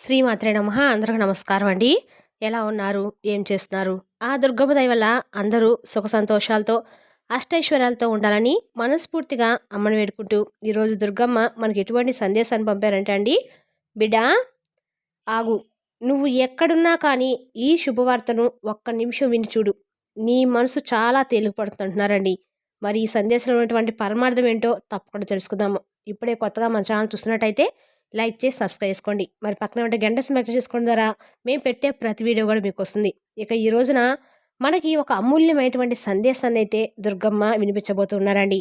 శ్రీమాత్రే నమ. అందరికి నమస్కారం అండి. ఎలా ఉన్నారు? ఏం చేస్తున్నారు? ఆ దుర్గమ్మ దయ వల్ల అందరూ సుఖ సంతోషాలతో అష్టైశ్వర్యాలతో ఉండాలని మనస్ఫూర్తిగా అమ్మని వేడుకుంటూ ఈరోజు దుర్గమ్మ మనకి ఎటువంటి సందేశాన్ని పంపారంటే అండి బిడా ఆగు. నువ్వు ఎక్కడున్నా కానీ ఈ శుభవార్తను ఒక్క నిమిషం విని చూడు. నీ మనసు చాలా తేలికపడుతుంటున్నారండి. మరి ఈ సందేశంలో ఉన్నటువంటి పరమార్థం ఏంటో తప్పకుండా తెలుసుకుందాము. ఇప్పుడే కొత్తగా మన ఛానల్ చూసినట్టయితే లైక్ చేసి సబ్స్క్రైబ్ చేసుకోండి. మరి పక్కన ఉంటే గంట సెలెక్ట్ చేసుకోవడం ద్వారా మేము పెట్టే ప్రతి వీడియో కూడా మీకు వస్తుంది. ఇక ఈ రోజున మనకి ఒక అమూల్యమైనటువంటి సందేశాన్ని అయితే దుర్గమ్మ వినిపించబోతున్నారండి.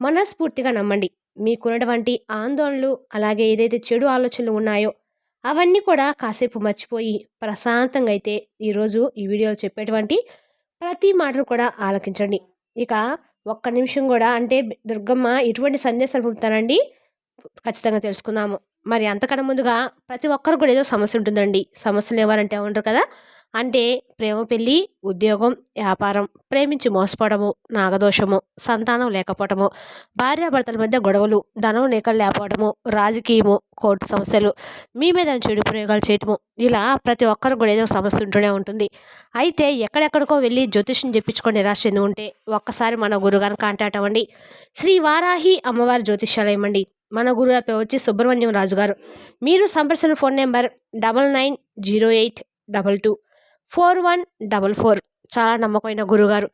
మనస్ఫూర్తిగా నమ్మండి. మీకున్నటువంటి ఆందోళనలు అలాగే ఏదైతే చెడు ఆలోచనలు ఉన్నాయో అవన్నీ కూడా కాసేపు మర్చిపోయి ప్రశాంతంగా అయితే ఈరోజు ఈ వీడియోలో చెప్పేటువంటి ప్రతి మాటను కూడా ఆలకించండి. ఇక ఒక్క నిమిషం కూడా అంటే దుర్గమ్మ ఎటువంటి సందేశాలు పుడతానండి ఖచ్చితంగా తెలుసుకుందాము. మరి అంతకన్నా ముందుగా ప్రతి ఒక్కరు కూడా ఏదో సమస్య ఉంటుందండి. సమస్యలు ఎవరంటే ఉంటారు కదా. అంటే ప్రేమ పెళ్ళి ఉద్యోగం వ్యాపారం ప్రేమించి మోసపోవడము నాగదోషము సంతానం లేకపోవడము భార్యాభర్తల మధ్య గొడవలు ధనం నేకలు లేకపోవడము రాజకీయము కోర్టు సమస్యలు మీ మీద చెడు ప్రయోగాలు చేయటము ఇలా ప్రతి ఒక్కరు కూడా ఏదో సమస్య ఉంటూనే ఉంటుంది. అయితే ఎక్కడెక్కడికో వెళ్ళి జ్యోతిష్యం చెప్పించుకొని నిరాశ చెంది ఉంటే ఒక్కసారి మన గురుగారిని కాంటాక్ట్ అవ్వండి. శ్రీ వారాహి అమ్మవారి జ్యోతిష్యాలయం అండి. మన గురువు వచ్చి సుబ్రహ్మణ్యం రాజు గారు. మీరు సంప్రదించిన phone number double nine zero eight double two four one double four. చాలా నమ్మకమైన గురుగారు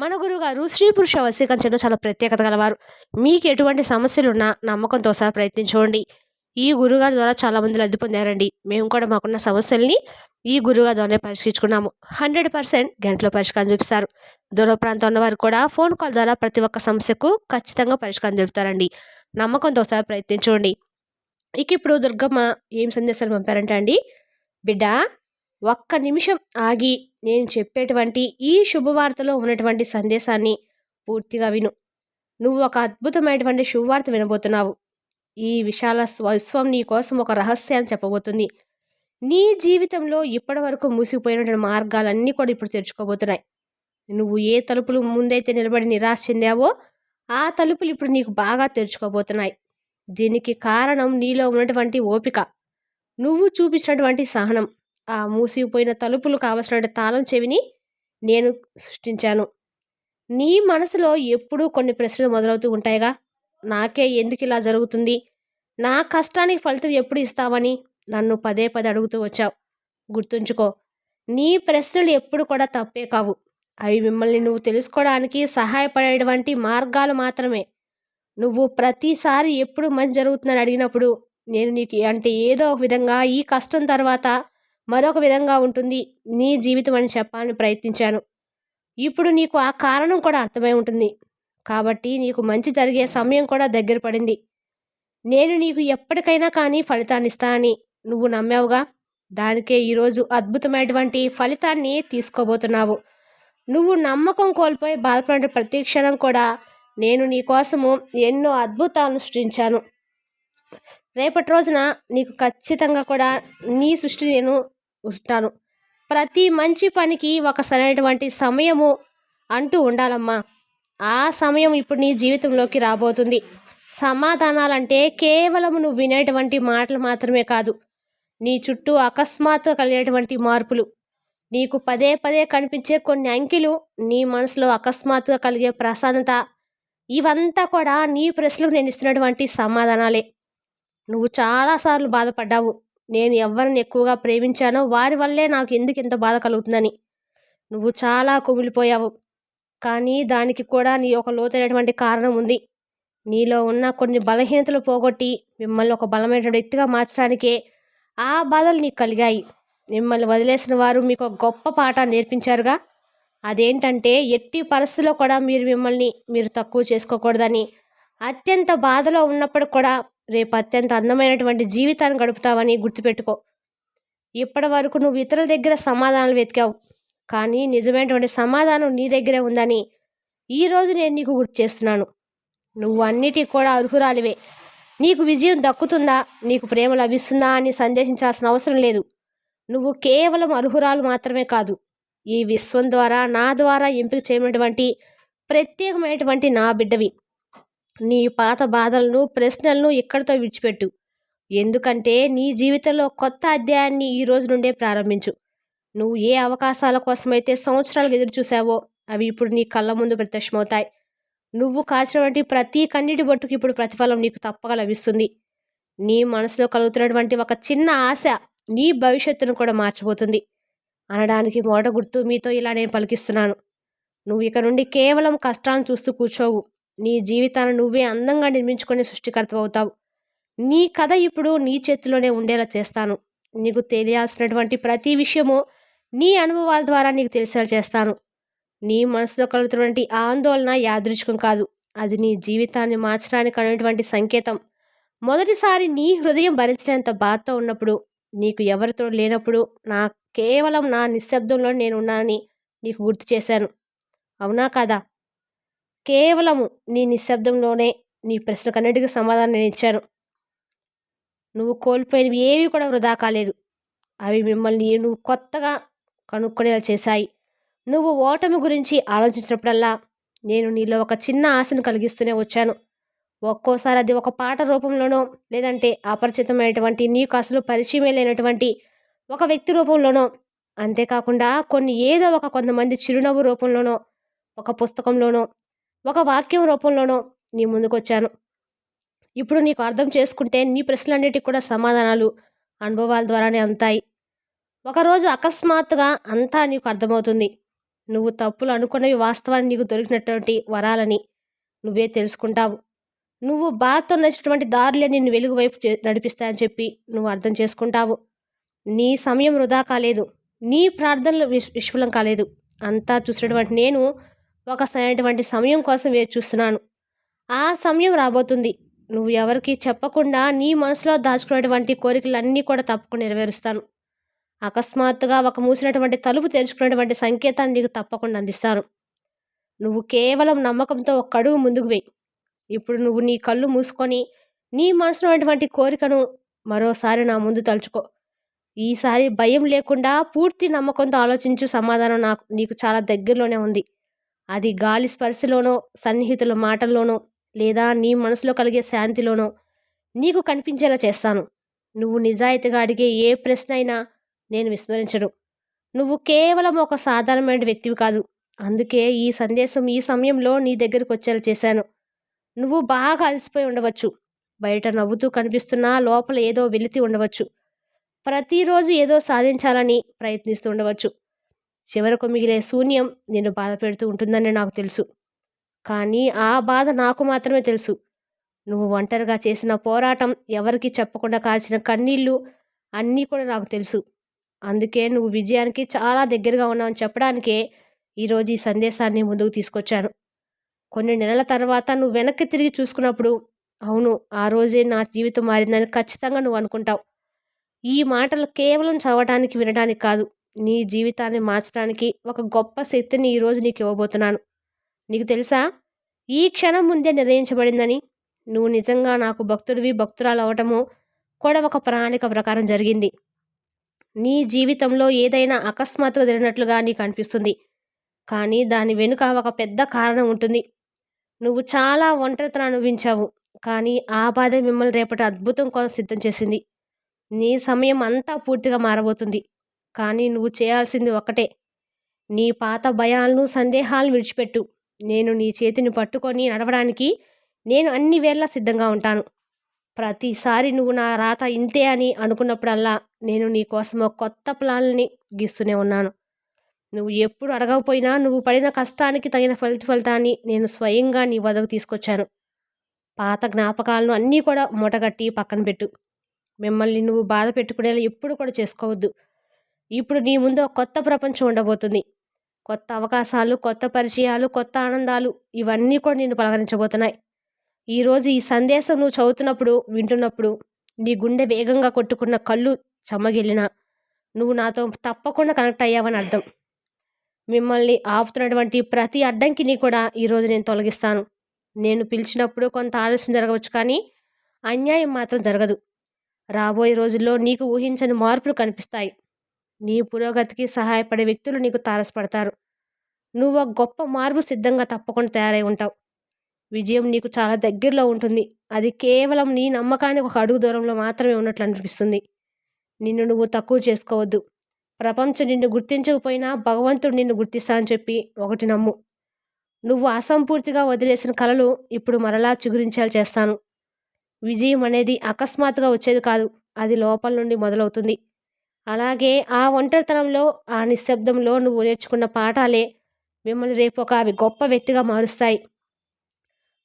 మన గురుగారు స్త్రీ పురుష వశీకరించడం చాలా ప్రత్యేకత గలవారు. మీకు ఎటువంటి సమస్యలున్నా నమ్మకంతో సహా ప్రయత్నించుకోండి ఈ గురుగారి ద్వారా చాలామంది లబ్ధి పొందారండి. మేము కూడా మాకున్న సమస్యల్ని ఈ గురుగారి ద్వారానే పరిష్కరించుకున్నాము. హండ్రెడ్ పర్సెంట్ గంటలో పరిష్కారం చూపిస్తారు. దూర ప్రాంతం ఉన్న వారు కూడా ఫోన్ కాల్ ద్వారా ప్రతి ఒక్క సమస్యకు ఖచ్చితంగా పరిష్కారం చెబుతారండి. నమ్మకంతో ఒకసారి ప్రయత్నించండి. ఇక ఇప్పుడు దుర్గమ్మ ఏం సందేశాలు పంపారంటే అండి? బిడ్డ ఒక్క నిమిషం ఆగి నేను చెప్పేటువంటి ఈ శుభవార్తలో ఉన్నటువంటి సందేశాన్ని పూర్తిగా విను. నువ్వు ఒక అద్భుతమైనటువంటి శుభవార్త వినబోతున్నావు. ఈ విశాల విశ్వం నీ కోసం ఒక రహస్యాన్ని చెప్పబోతుంది. నీ జీవితంలో ఇప్పటి వరకు మూసిపోయినటువంటి మార్గాలన్నీ కూడా ఇప్పుడు తెరుచుకోబోతున్నాయి. నువ్వు ఏ తలుపులు ముందైతే నిలబడి నిరాశ చెందావో ఆ తలుపులు ఇప్పుడు నీకు బాగా తెరుచుకోబోతున్నాయి. దీనికి కారణం నీలో ఉన్నటువంటి ఓపిక. నువ్వు చూపించినటువంటి సహనం. ఆ మూసిపోయిన తలుపులు కావలసిన తాళం చెవిని నేను సృష్టించాను. నీ మనసులో ఎప్పుడూ కొన్ని ప్రశ్నలు మొదలవుతూ ఉంటాయిగా. నాకే ఎందుకు ఇలా జరుగుతుంది? నా కష్టానికి ఫలితం ఎప్పుడు ఇస్తావని నన్ను పదే పదే అడుగుతూ వచ్చావు. గుర్తుంచుకో నీ ప్రశ్నలు ఎప్పుడు కూడా తప్పే కావు. అవి మిమ్మల్ని నువ్వు తెలుసుకోవడానికి సహాయపడేటువంటి మార్గాలు మాత్రమే. నువ్వు ప్రతిసారి ఎప్పుడు మంచి జరుగుతుందని అడిగినప్పుడు నేను నీకు అంటే ఏదో ఒక విధంగా ఈ కష్టం తర్వాత మరొక విధంగా ఉంటుంది నీ జీవితం అని చెప్పాలని ప్రయత్నించాను. ఇప్పుడు నీకు ఆ కారణం కూడా అర్థమై ఉంటుంది. కాబట్టి నీకు మంచి జరిగే సమయం కూడా దగ్గర పడింది. నేను నీకు ఎప్పటికైనా కానీ ఫలితాన్నిస్తానని నువ్వు నమ్మావుగా? దానికే ఈరోజు అద్భుతమైనటువంటి ఫలితాన్ని తీసుకోబోతున్నావు. నువ్వు నమ్మకం కోల్పోయి బాధపడే ప్రతి క్షణం కూడా నేను నీ కోసము ఎన్నో అద్భుతాలను సృష్టించాను. రేపటి రోజున నీకు ఖచ్చితంగా కూడా నీ సృష్టి నేను ఉంటాను ప్రతి మంచి పనికి ఒక సరైనటువంటి సమయము అంటూ ఉండాలమ్మా. ఆ సమయం ఇప్పుడు నీ జీవితంలోకి రాబోతుంది. సమాధానాలంటే కేవలం నువ్వు వినేటువంటి మాటలు మాత్రమే కాదు. నీ చుట్టూ అకస్మాత్తుగా కలిగేటువంటి మార్పులు. నీకు పదే పదే కనిపించే కొన్ని అంకెలు నీ మనసులో అకస్మాత్తుగా కలిగే ప్రశాంతత ఇవంతా కూడా నీ ప్రశ్నలకు నేను ఇస్తున్నటువంటి సమాధానాలే. నువ్వు చాలాసార్లు బాధపడ్డావు. నేను ఎవరిని ఎక్కువగా ప్రేమించానో వారి వల్లే నాకు ఎందుకు ఇంత బాధ కలుగుతుందని. నువ్వు చాలా కుమిలిపోయావు. కానీ దానికి కూడా నీ ఒక లోతైనటువంటి కారణం ఉంది. నీలో ఉన్న కొన్ని బలహీనతలు పోగొట్టి మిమ్మల్ని ఒక బలమైన వ్యక్తిగా మార్చడానికే ఆ బాధలు నీకు కలిగాయి. మిమ్మల్ని వదిలేసిన వారు మీకు గొప్ప పాఠ నేర్పించారుగా. అదేంటంటే ఎట్టి పరిస్థితుల్లో కూడా మీరు మిమ్మల్ని మీరు తక్కువ చేసుకోకూడదని. అత్యంత బాధలో ఉన్నప్పుడు కూడా రేపు అత్యంత అందమైనటువంటి జీవితాన్ని గడుపుతావని గుర్తుపెట్టుకో. ఇప్పటి వరకు నువ్వు ఇతరుల దగ్గర సమాధానాలు వెతికావు. కానీ నిజమైనటువంటి సమాధానం నీ దగ్గరే ఉందని ఈరోజు నేను నీకు గుర్తు చేస్తున్నాను. నువ్వు అన్నిటికీ కూడా అర్హురాలివే. నీకు విజయం దక్కుతుందా? నీకు ప్రేమ లభిస్తుందా అని సందేశించాల్సిన అవసరం లేదు. నువ్వు కేవలం అర్హురాలు మాత్రమే కాదు. ఈ విశ్వం ద్వారా నా ద్వారా ఎంపిక చేయనటువంటి ప్రత్యేకమైనటువంటి నా బిడ్డవి. నీ పాత బాధలను ప్రశ్నలను ఇక్కడితో విడిచిపెట్టు? ఎందుకంటే నీ జీవితంలో కొత్త అధ్యాయాన్ని ఈ రోజు నుండే ప్రారంభించు. నువ్వు ఏ అవకాశాల కోసమైతే సంవత్సరాలు ఎదురు చూసావో అవి ఇప్పుడు నీ కళ్ళ ముందు ప్రత్యక్షమవుతాయి. నువ్వు కాచినటువంటి ప్రతి కన్నీటి బొట్టుకు ఇప్పుడు ప్రతిఫలం నీకు తప్పక లభిస్తుంది. నీ మనసులో కలుగుతున్నటువంటి ఒక చిన్న ఆశ నీ భవిష్యత్తును కూడా మార్చబోతుంది. అనడానికి మోట గుర్తు మీతో ఇలా నేను పలికిస్తున్నాను. నువ్వు ఇక నుండి కేవలం కష్టాలను చూస్తూ కూర్చోవు. నీ జీవితాన్ని నువ్వే అందంగా నిర్మించుకునే సృష్టికర్త అవుతావు. నీ కథ ఇప్పుడు నీ చేతిలోనే ఉండేలా చేస్తాను. నీకు తెలియాల్సినటువంటి ప్రతి విషయము నీ అనుభవాల ద్వారా నీకు తెలిసేలా చేస్తాను. నీ మనసులో కలుగుతున్నటువంటి ఆందోళన యాదృచ్ఛికం కాదు. అది నీ జీవితాన్ని మార్చడానికి అనేటువంటి సంకేతం. మొదటిసారి నీ హృదయం భరించినంత బాధతో ఉన్నప్పుడు నీకు ఎవరితో లేనప్పుడు నా కేవలం నా నిశ్శబ్దంలో నేను ఉన్నానని నీకు గుర్తు చేశాను. అవునా కాదా? కేవలము నీ నిశ్శబ్దంలోనే నీ ప్రశ్నకన్నిటికీ సమాధానం నేను ఇచ్చాను. నువ్వు కోల్పోయినవి ఏవి కూడా వృధా కాలేదు. అవి మిమ్మల్ని నువ్వు కొత్తగా కనుక్కునేలా చేశాయి. నువ్వు ఓటమి గురించి ఆలోచించినప్పుడల్లా నేను నీలో ఒక చిన్న ఆశను కలిగిస్తూనే వచ్చాను. ఒక్కోసారి అది ఒక పాట రూపంలోనో లేదంటే అపరిచితమైనటువంటి నీకు అసలు పరిచయమే లేనటువంటి ఒక వ్యక్తి రూపంలోనో అంతేకాకుండా కొన్ని ఏదో ఒక కొంతమంది చిరునవ్వు రూపంలోనో ఒక పుస్తకంలోనో ఒక వాక్యం రూపంలోనో నీ ముందుకు వచ్చాను ఇప్పుడు నీకు అర్థం చేసుకుంటే నీ ప్రశ్నలన్నిటికీ కూడా సమాధానాలు అనుభవాల ద్వారానే అంతాయి. ఒకరోజు అకస్మాత్తుగా అంతా నీకు అర్థమవుతుంది. నువ్వు తప్పులు అనుకున్నవి వాస్తవాన్ని నీకు దొరికినటువంటి వరాలని నువ్వే తెలుసుకుంటావు. నువ్వు బాధతో నచ్చినటువంటి దారులే నిన్ను వెలుగు వైపు నడిపిస్తాయని చెప్పి నువ్వు అర్థం చేసుకుంటావు. నీ సమయం వృధా కాలేదు. నీ ప్రార్థనలు విష్ కాలేదు. అంతా చూసినటువంటి నేను ఒక సరైనటువంటి సమయం కోసం వేచి చూస్తున్నాను. ఆ సమయం రాబోతుంది. నువ్వు ఎవరికి చెప్పకుండా నీ మనసులో దాచుకునేటువంటి కోరికలన్నీ కూడా తప్పకుండా నెరవేరుస్తాను. అకస్మాత్తుగా ఒక మూసినటువంటి తలుపు తెరుచుకున్నటువంటి సంకేతాన్ని నీకు తప్పకుండా అందిస్తాను. నువ్వు కేవలం నమ్మకంతో ఒక అడుగు ముందుకు వెయ్యి ఇప్పుడు నువ్వు నీ కళ్ళు మూసుకొని నీ మనసులో ఉన్నటువంటి కోరికను మరోసారి నా ముందు తలుచుకో. ఈసారి భయం లేకుండా పూర్తి నమ్మకంతో ఆలోచించు. సమాధానం నాకు నీకు చాలా దగ్గరలోనే ఉంది. అది గాలి స్పర్శలోనో సన్నిహితుల మాటల్లోనో లేదా నీ మనసులో కలిగే శాంతిలోనో నీకు కనిపించేలా చేస్తాను. నువ్వు నిజాయితీగా అడిగే ఏ ప్రశ్న అయినా నేను విస్మరించడు నువ్వు కేవలం ఒక సాధారణమైన వ్యక్తివి కాదు. అందుకే ఈ సందేశం ఈ సమయంలో నీ దగ్గరికి వచ్చేలా చేశాను. నువ్వు బాగా అలసిపోయి ఉండవచ్చు. బయట నవ్వుతూ కనిపిస్తున్నా లోపల ఏదో వెలితి ఉండవచ్చు. ప్రతిరోజు ఏదో సాధించాలని ప్రయత్నిస్తూ ఉండవచ్చు. చివరకు మిగిలే శూన్యం నిన్ను బాధ పెడుతూ ఉంటుందని నాకు తెలుసు. కానీ ఆ బాధ నాకు మాత్రమే తెలుసు. నువ్వు ఒంటరిగా చేసిన పోరాటం ఎవరికి చెప్పకుండా కాల్చిన కన్నీళ్ళు అన్నీ కూడా నాకు తెలుసు. అందుకే నువ్వు విజయానికి చాలా దగ్గరగా ఉన్నావని చెప్పడానికే ఈరోజు ఈ సందేశాన్ని ముందుకు తీసుకొచ్చాను. కొన్ని నెలల తర్వాత నువ్వు వెనక్కి తిరిగి చూసుకున్నప్పుడు అవును ఆ రోజే నా జీవితం మారిందని ఖచ్చితంగా నువ్వు అనుకుంటావు. ఈ మాటలు కేవలం చదవటానికి వినడానికి కాదు. నీ జీవితాన్ని మార్చడానికి ఒక గొప్ప శక్తిని ఈరోజు నీకు ఇవ్వబోతున్నాను. నీకు తెలుసా? ఈ క్షణం ముందే నిర్ణయించబడిందని. నువ్వు నిజంగా నాకు భక్తుడివి భక్తురాలు అవటము కూడా ఒక ప్రణాళిక ప్రకారం జరిగింది. నీ జీవితంలో ఏదైనా అకస్మాత్తుగా జరిగినట్లుగా నీకు అనిపిస్తుంది. కానీ దాని వెనుక ఒక పెద్ద కారణం ఉంటుంది. నువ్వు చాలా ఒంటరితనం అనుభవించావు. కానీ ఆ బాధ మిమ్మల్ని రేపటి అద్భుతం కోసం సిద్ధం చేసింది. నీ సమయం అంతా పూర్తిగా మారబోతుంది. కానీ నువ్వు చేయాల్సింది ఒకటే నీ పాత భయాలను సందేహాలను విడిచిపెట్టు. నేను నీ చేతిని పట్టుకొని నడవడానికి నేను అన్ని వేళ సిద్ధంగా ఉంటాను. ప్రతిసారి నువ్వు నా రాత ఇంతే అని అనుకున్నప్పుడల్లా నేను నీ కోసం ఒక కొత్త ప్లాన్ని గీస్తూనే ఉన్నాను. నువ్వు ఎప్పుడు అడగకపోయినా నువ్వు పడిన కష్టానికి తగిన ఫలిత ఫలితాన్ని నేను స్వయంగా నీ వదకు తీసుకొచ్చాను. పాత జ్ఞాపకాలను అన్నీ కూడా మూటగట్టి పక్కన పెట్టు. మిమ్మల్ని నువ్వు బాధ పెట్టుకునేలా ఎప్పుడు కూడా చేసుకోవద్దు. ఇప్పుడు నీ ముందు ఒక కొత్త ప్రపంచం ఉండబోతుంది. కొత్త అవకాశాలు కొత్త పరిచయాలు కొత్త ఆనందాలు ఇవన్నీ కూడా నేను పలకరించబోతున్నాయి. ఈరోజు ఈ సందేశం నువ్వు చదువుతున్నప్పుడు వింటున్నప్పుడు నీ గుండె వేగంగా కొట్టుకున్న కళ్ళు చెమ్మగిలిన నువ్వు నాతో తప్పకుండా కనెక్ట్ అయ్యావని అర్థం. మిమ్మల్ని ఆపుతున్నటువంటి ప్రతి అడ్డంకిని కూడా ఈరోజు నేను తొలగిస్తాను. నేను పిలిచినప్పుడు కొంత ఆలస్యం జరగవచ్చు కానీ అన్యాయం మాత్రం జరగదు. రాబోయే రోజుల్లో నీకు ఊహించని మార్పులు కనిపిస్తాయి. నీ పురోగతికి సహాయపడే వ్యక్తులు నీకు తారసపడతారు. నువ్వు ఒక గొప్ప మార్పు సిద్ధంగా తప్పకుండా తయారై ఉంటావు. విజయం నీకు చాలా దగ్గరలో ఉంటుంది. అది కేవలం నీ నమ్మకానికి ఒక అడుగు దూరంలో మాత్రమే ఉన్నట్లు అనిపిస్తుంది. నిన్ను నువ్వు తక్కువ చేసుకోవద్దు. ప్రపంచం నిన్ను గుర్తించకపోయినా భగవంతుడు నిన్ను గుర్తిస్తానని చెప్పి ఒకటి నమ్ము. నువ్వు అసంపూర్తిగా వదిలేసిన కలలు ఇప్పుడు మరలా చిగురించాలి చేస్తాను. విజయం అనేది అకస్మాత్తుగా వచ్చేది కాదు. అది లోపల నుండి మొదలవుతుంది. అలాగే ఆ ఒంటరితనంలో ఆ నిశ్శబ్దంలో నువ్వు నేర్చుకున్న పాఠాలే మిమ్మల్ని రేపు ఒక అవి గొప్ప వ్యక్తిగా మారుస్తాయి.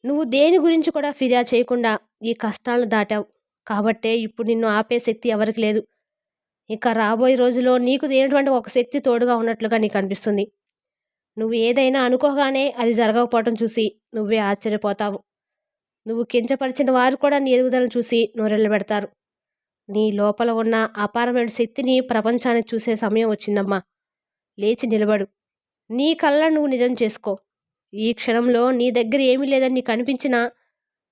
నువ్వు దేని గురించి కూడా ఫిర్యాదు చేయకుండా ఈ కష్టాలను దాటావు. కాబట్టే ఇప్పుడు నిన్ను ఆపే శక్తి ఎవరికి లేదు. ఇక రాబోయే రోజులో నీకు దేనిటువంటి ఒక శక్తి తోడుగా ఉన్నట్లుగా నీకు అనిపిస్తుంది. నువ్వు ఏదైనా అనుకోగానే అది జరగకపోవటం చూసి నువ్వే ఆశ్చర్యపోతావు. నువ్వు కించపరిచిన వారు కూడా నీ ఎదుగుదలను చూసి నూరెళ్ళబెడతారు. నీ లోపల ఉన్న అపారమైన శక్తిని ప్రపంచానికి చూసే సమయం వచ్చిందమ్మా. లేచి నిలబడు. నీ కళ్ళ నువ్వు నిజం చేసుకో. ఈ క్షణంలో నీ దగ్గర ఏమీ లేదని నీకు అనిపించినా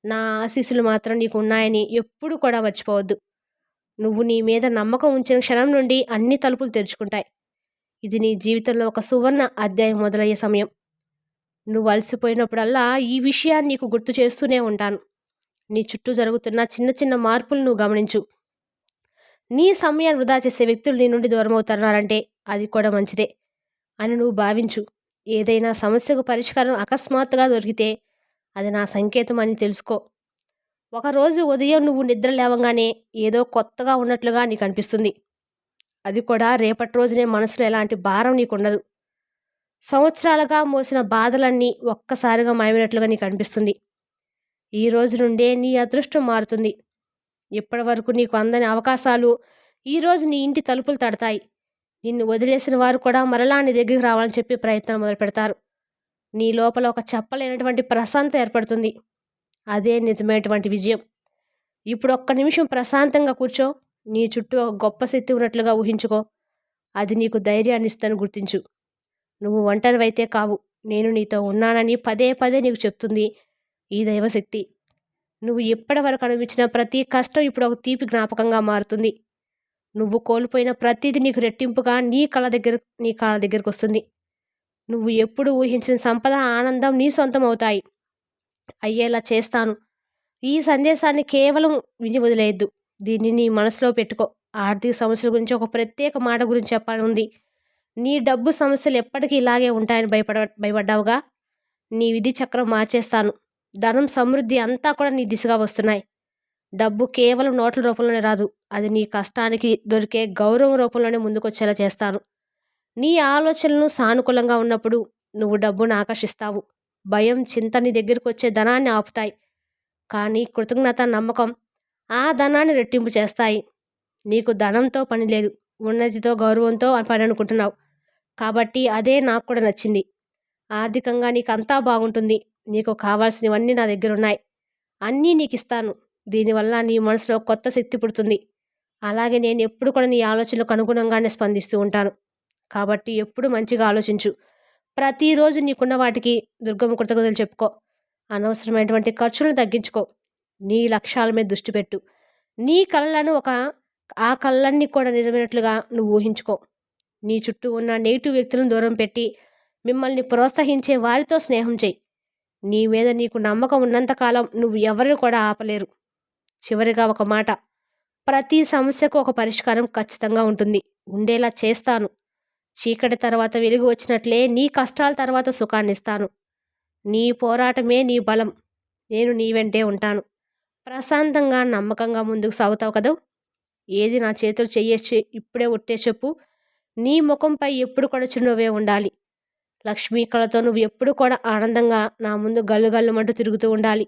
నా ఆశీస్సులు మాత్రం నీకు ఉన్నాయని ఎప్పుడు కూడా మర్చిపోవద్దు. నువ్వు నీ మీద నమ్మకం ఉంచిన క్షణం నుండి అన్ని తలుపులు తెరుచుకుంటాయి. ఇది నీ జీవితంలో ఒక సువర్ణ అధ్యాయం మొదలయ్యే సమయం. నువ్వు అలసిపోయినప్పుడల్లా ఈ విషయాన్ని నీకు గుర్తు చేస్తూనే ఉంటాను. నీ చుట్టూ జరుగుతున్న చిన్న చిన్న మార్పులు నువ్వు గమనించు. నీ సమయాన్ని వృధా చేసే వ్యక్తులు నీ నుండి దూరం అవుతున్నారంటే అది కూడా మంచిదే అని నువ్వు భావించు. ఏదైనా సమస్యకు పరిష్కారం అకస్మాత్తుగా దొరికితే అది నా సంకేతం అని తెలుసుకో. ఒకరోజు ఉదయం నువ్వు నిద్ర లేవగానే ఏదో కొత్తగా ఉన్నట్లుగా నీకు అనిపిస్తుంది. అది కూడా రేపటి రోజునే మనసులో ఎలాంటి భారం నీకుండదు. సంవత్సరాలుగా మోసిన బాధలన్నీ ఒక్కసారిగా మాయమైనట్లుగా నీకు అనిపిస్తుంది. ఈ రోజు నుండే నీ అదృష్టం మారుతుంది. ఇప్పటి వరకు నీకు అందని అవకాశాలు ఈరోజు నీ ఇంటి తలుపులు తడతాయి. నిన్ను వదిలేసిన వారు కూడా మరలా నీ దగ్గరికి రావాలని చెప్పి ప్రయత్నం మొదలు పెడతారు. నీ లోపల ఒక చెప్పలేనటువంటి ప్రశాంత ఏర్పడుతుంది. అదే నిజమైనటువంటి విజయం. ఇప్పుడు ఒక్క నిమిషం ప్రశాంతంగా కూర్చో. నీ చుట్టూ ఒక గొప్ప శక్తి ఉన్నట్లుగా ఊహించుకో. అది నీకు ధైర్యాన్ని ఇస్తాను గుర్తించు. నువ్వు ఒంటరివైతే కావు. నేను నీతో ఉన్నానని పదే పదే నీకు చెప్తుంది ఈ దైవశక్తి. నువ్వు ఎప్పటి వరకు అనిపించిన ప్రతి కష్టం ఇప్పుడు ఒక తీపి జ్ఞాపకంగా మారుతుంది. నువ్వు కోల్పోయిన ప్రతిదీ నీకు రెట్టింపుగా నీ కళ దగ్గర నీ కళ దగ్గరకు వస్తుంది. నువ్వు ఎప్పుడు ఊహించిన సంపద ఆనందం నీ సొంతం అవుతాయి అయ్యేలా చేస్తాను. ఈ సందేశాన్ని కేవలం విని వదిలేయద్దు. దీన్ని నీ మనసులో పెట్టుకో. ఆర్థిక సమస్యల గురించి ఒక ప్రత్యేక మాట గురించి చెప్పాలని నీ డబ్బు సమస్యలు ఎప్పటికీ ఇలాగే ఉంటాయని భయపడ భయపడ్డావుగా? నీ విధి చక్రం మార్చేస్తాను. ధనం సమృద్ధి అంతా కూడా నీ దిశగా వస్తున్నాయి. డబ్బు కేవలం నోట్ల రూపంలోనే రాదు. అది నీ కష్టానికి దొరికే గౌరవ రూపంలోనే ముందుకొచ్చేలా చేస్తాను. నీ ఆలోచనలు సానుకూలంగా ఉన్నప్పుడు నువ్వు డబ్బును ఆకర్షిస్తావు. భయం చింత నీ దగ్గరికి వచ్చే ధనాన్ని ఆపుతాయి. కానీ కృతజ్ఞత నమ్మకం ఆ ధనాన్ని రెట్టింపు చేస్తాయి. నీకు ధనంతో పని లేదు. ఉన్నతితో గౌరవంతో పని అనుకుంటున్నావు. కాబట్టి అదే నాకు కూడా నచ్చింది. ఆర్థికంగా నీకు అంతా బాగుంటుంది. నీకు కావాల్సినవన్నీ నా దగ్గర ఉన్నాయి అన్నీ నీకు ఇస్తాను దీనివల్ల నీ మనసులో కొత్త శక్తి పుడుతుంది. అలాగే నేను ఎప్పుడు కూడా నీ ఆలోచనలకు అనుగుణంగానే స్పందిస్తూ ఉంటాను. కాబట్టి ఎప్పుడు మంచిగా ఆలోచించు. ప్రతిరోజు నీకున్న వాటికి దుర్గమ్మ కృతజ్ఞతలు చెప్పుకో. అనవసరమైనటువంటి ఖర్చులను తగ్గించుకో. నీ లక్ష్యాల మీద దృష్టి పెట్టు. నీ కళ్ళను ఒక ఆ కళ్ళన్నీ కూడా నిజమైనట్లుగా నువ్వు ఊహించుకో. నీ చుట్టూ ఉన్న నెగిటివ్ వ్యక్తులను దూరం పెట్టి మిమ్మల్ని ప్రోత్సహించే వారితో స్నేహం చేయి. నీ మీద నీకు నమ్మకం ఉన్నంతకాలం నువ్వు ఎవరిని కూడా ఆపలేరు. చివరిగా ఒక మాట. ప్రతి సమస్యకు ఒక పరిష్కారం ఖచ్చితంగా ఉంటుంది. ఉండేలా చేస్తాను. చీకటి తర్వాత వెలుగు వచ్చినట్లే నీ కష్టాల తర్వాత సుఖాన్నిస్తాను నీ పోరాటమే నీ బలం. నేను నీ వెంటే ఉంటాను. ప్రశాంతంగా నమ్మకంగా ముందుకు సాగుతావు కదా? ఏది నా చేతులు చెయ్యేసి ఇప్పుడే ఒట్టే చెప్పు. నీ ముఖంపై ఎప్పుడు కూడా చిరునవ్వే ఉండాలి. లక్ష్మీ కళతో నువ్వు ఎప్పుడు కూడా ఆనందంగా నా ముందు గల్లు గల్లుమంటూ తిరుగుతూ ఉండాలి.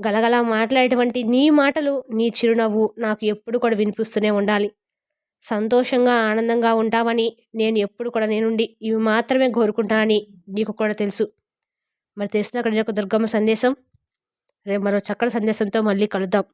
గలగల మాట్లాడేటువంటి నీ మాటలు నీ చిరునవ్వు నాకు ఎప్పుడు కూడా వినిపిస్తూనే ఉండాలి. సంతోషంగా ఆనందంగా ఉంటావని నేను ఎప్పుడు కూడా నేనుండి ఇవి మాత్రమే కోరుకుంటానని నీకు కూడా తెలుసు. మరి తెలిసిన అక్కడ ఒక దుర్గమ్మ సందేశం రేపు మరో చక్కటి సందేశంతో మళ్ళీ కలుద్దాం.